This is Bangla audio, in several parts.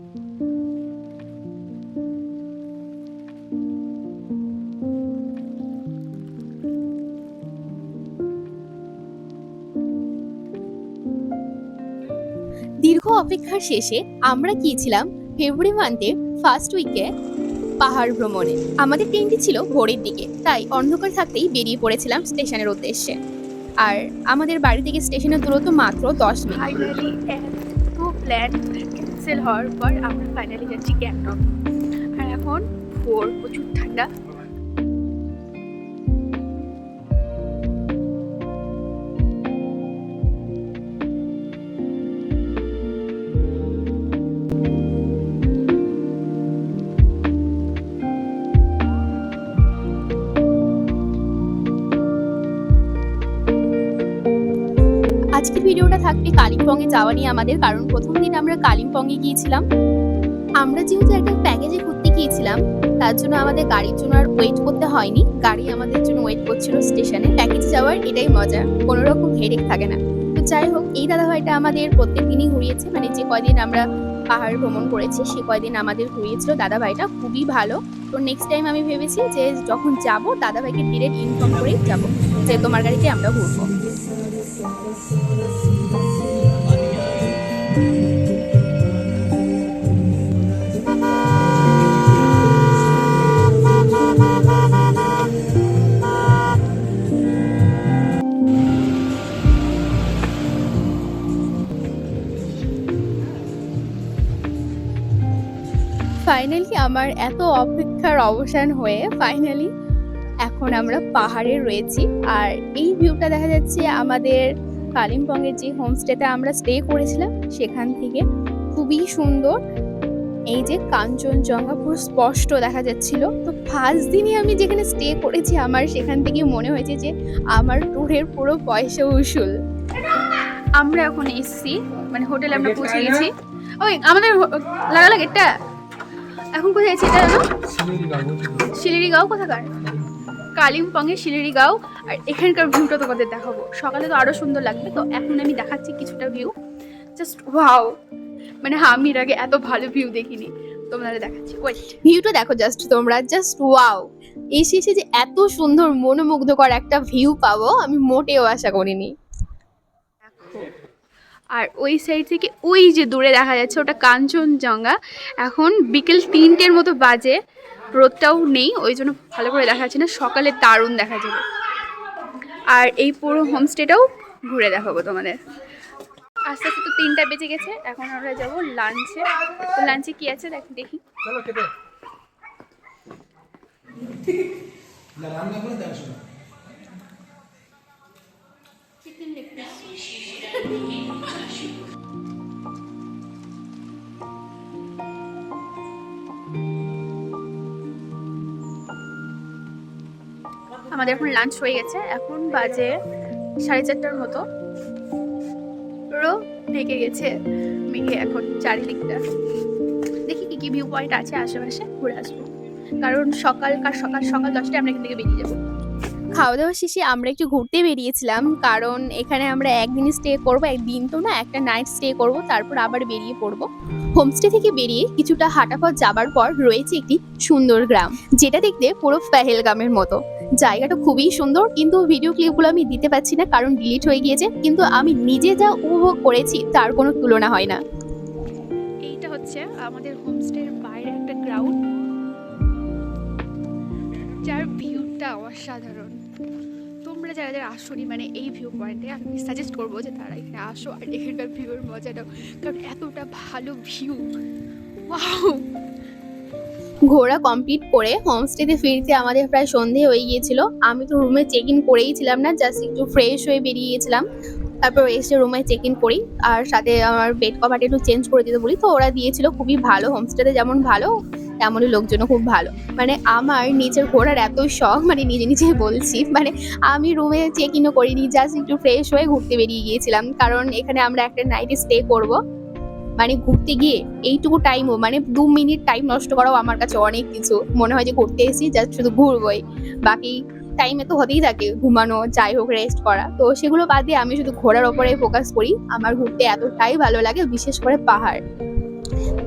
দীর্ঘ অপেক্ষার শেষে আমরা গিয়েছিলাম ফেব্রুয়ারি মান্থের ফার্স্ট উইকে পাহাড় ভ্রমণে। আমাদের ট্রেনটি ছিল ভোরের দিকে, তাই অন্ধকার থাকতেই বেরিয়ে পড়েছিলাম স্টেশনের উদ্দেশ্যে। আর আমাদের বাড়ি থেকে স্টেশনের দূরত্ব মাত্র দশ মিনিট। ক্যান্সেল হওয়ার পর আমরা ফাইনালি যাচ্ছি গ্যাংটক আর এখন ভোর প্রচুর ঠান্ডা। আজকের ভিডিওটা থাকবে কালিম্পংয়ে যাওয়া নিয়ে আমাদের, কারণ প্রথম দিন আমরা কালিম্পংয়ে গিয়েছিলাম। আমরা যেহেতু একটা প্যাকেজে ঘুরতে গিয়েছিলাম, তার জন্য আমাদের গাড়ির জন্য আর ওয়েট করতে হয়নি। গাড়ি আমাদের জন্য ওয়েট করছিল স্টেশনে প্যাকেজে যাওয়ার এটাই মজা, কোনো রকম হেডেক থাকে না। তো যাই হোক, এই দাদাভাইটা আমাদের প্রত্যেক দিনই ঘুরিয়েছে মানে যে কয়দিন আমরা পাহাড় ভ্রমণ করেছি, সে কয়দিন আমাদের ঘুরিয়েছিল। দাদাভাইটা খুবই ভালো। তো নেক্সট টাইম আমি ভেবেছি যে যখন যাব, দাদাভাইকে ডিরেক্ট ইনফর্ম করেই যাব যে তোমার গাড়িতে আমরা ঘুরবো। ফাইনালি আমার এত অপেক্ষার অবসান হয়ে ফাইনালি এখন আমরা পাহাড়ে রয়েছি আর এই ভিউটা দেখা যাচ্ছে আমাদের কালিম্পংয়ের যে হোমস্টেতে আমরা স্টে করেছিলাম সেখান থেকে। খুবই সুন্দর। এই যে কাঞ্চনজঙ্ঘা পুরো স্পষ্ট দেখা যাচ্ছিল। তো ফার্স্ট দিনই আমি যেখানে স্টে করেছি আমার সেখান থেকে মনে হয়েছে যে আমার ট্যুরের পুরো পয়সা উসুল। আমরা এখন এসছি মানে হোটেলে আমরা পৌঁছে গেছি। ওই আমাদের হো- লাগালা গেটটা। এখন কোথায় আছি এটা জানো? কোথাকার? কালিম্পংয়ের শিলিরিগাঁও আর এখানকার ভিউটা তোমাদের দেখাবো। সকালে তো আরও সুন্দর লাগবে তো এখন আমি দেখাচ্ছি কিছুটা ভিউ জাস্ট ওয়াও মানে আমি এর আগে এত ভালো ভিউ দেখিনি। তোমাদের দেখাচ্ছি ওয়েট ভিউটা দেখো জাস্ট তোমরা জাস্ট ওয়াও এসে এসে যে এত সুন্দর মনোমুগ্ধকর একটা ভিউ পাবো আমি মোটেও আশা করিনি। দেখো আর ওই সাইড থেকে ওই যে দূরে দেখা যাচ্ছে ওটা কাঞ্চনজঙ্ঘা। এখন বিকেল তিনটের মতো বাজে রোদটাও নেই ওই জন্য ভালো করে দেখা যাচ্ছে না। সকালে দারুণ দেখা যাবে। আর এই পুরো হোমস্টেটাও ঘুরে দেখাবো তোমাদের। আস্তে আস্তে তো তিনটা বেজে গেছে এখন আমরা যাব লাঞ্চে তো লাঞ্চে কি আছে দেখ দেখি। চলো আমাদের এখন লাঞ্চ হয়ে গেছে। এখন বাজে সাড়ে চারটার মতো। পুরো ঢেকে গেছে মেঘে এখন চারিদিকটা। দেখি কি কি ভিউ পয়েন্ট আছে আশেপাশে, ঘুরে আসব। কারণ সকালকার সকাল সকাল দশটায় আমরা এখান থেকে বেরিয়ে যাব। খাওয়া দাওয়া শেষে আমরা একটু ঘুরতে বেরিয়েছিলাম, কারণ এখানে আমরা একদিন স্টে করব, একদিন তো না একটা নাইট স্টে করব, তারপর আবার বেরিয়ে পড়ব। হোমস্টে থেকে বেরিয়ে কিছুটা হাঁটা পথ যাবার পর রয়েছে একটি সুন্দর গ্রাম, যেটা দেখতে পুরো পেহেলগামের মতো। জায়গাটা খুবই সুন্দর, কিন্তু ভিডিও ক্লিপগুলো আমি দিতে পারছি না কারণ ডিলিট হয়ে গিয়েছে, কিন্তু আমি নিজে যা উপভোগ করেছি তার কোনো তুলনা হয় না। এইটা হচ্ছে আমাদের হোমস্টের বাইরে একটা গ্রাউন্ড যার ভিউটা অসাধারণ। তোমরা যারা যারা আসোনি মানে এই ভিউ পয়েন্টে আমি সাজেস্ট করব যে তারা এখানে আসো আর এখানকার ভিউর মজা নাও কারণ এতটা ভালো ভিউ ঘোরা কমপ্লিট করে হোমস্টেতে ফিরতে আমাদের প্রায় সন্ধে হয়ে গিয়েছিল। আমি তো রুমে চেক ইন করেই ছিলাম না জাস্ট একটু ফ্রেশ হয়ে বেরিয়ে গেছিলাম তারপর এসে রুমে চেক ইন করি, আর সাথে আমার বেড কভারটা একটু চেঞ্জ করে দিতে বলি। তো ওরা দিয়েছিল খুবই ভালো হোমস্টেতে যেমন ভালো, তেমনই লোকজনও খুব ভালো। মানে আমার নিজের ঘোরার এত শখ মানে নিজে নিজে বলছি মানে আমি রুমে চেক ইনও করিনি জাস্ট একটু ফ্রেশ হয়ে ঘুরতে বেরিয়ে গিয়েছিলাম। কারণ এখানে আমরা একটা নাইটে স্টে করব। মানে ঘুরতে গিয়ে এইটুকু টাইমও মানে দু মিনিট টাইম নষ্ট করাও আমার কাছে অনেক কিছু। মনে হয় যে ঘুরতে এসেছি জাস্ট শুধু ঘুরবোই। বাকি টাইমে তো হতেই থাকে ঘুমানো, যাই হোক রেস্ট করা। তো সেগুলো বাদ দিয়ে আমি শুধু ঘোরার ওপরে ফোকাস করি। আমার ঘুরতে এতটাই ভালো লাগে, বিশেষ করে পাহাড়।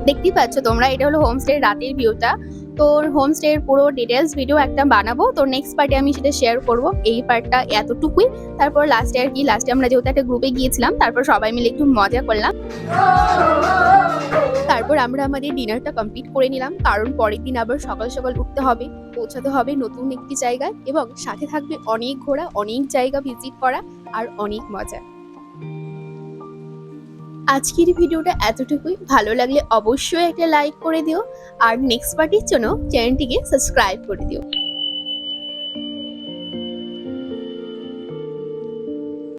দেখতেই পাচ্ছ তোমরা, এটা হলো হোমস্টে রাতের ভিউটা তো হোমস্টে এর পুরো ডিটেলস ভিডিও একটা বানাবো। তো নেক্সট পার্টে আমি সেটা শেয়ার করব। এই পার্টটা এতটুকুই। তারপর লাস্টে আর কি? লাস্টে আমরা যেহেতু একটা গ্রুপে গিয়েছিলাম, তারপর সবাই মিলে একটু মজা করলাম। তারপর আমরা আমাদের ডিনারটা কমপ্লিট করে নিলাম। কারণ পরের দিন আবার সকাল সকাল উঠতে হবে, পৌঁছাতে হবে নতুন একটি জায়গায়। এবং সাথে থাকবে অনেক ঘোরা, অনেক জায়গা ভিজিট করা, আর অনেক মজা। আজকের ভিডিওটা এতটুকুই। ভালো লাগলে অবশ্যই একটা লাইক করে দিও। আর নেক্সট পার্টির জন্য চ্যানেলটিকে সাবস্ক্রাইব করে দিও।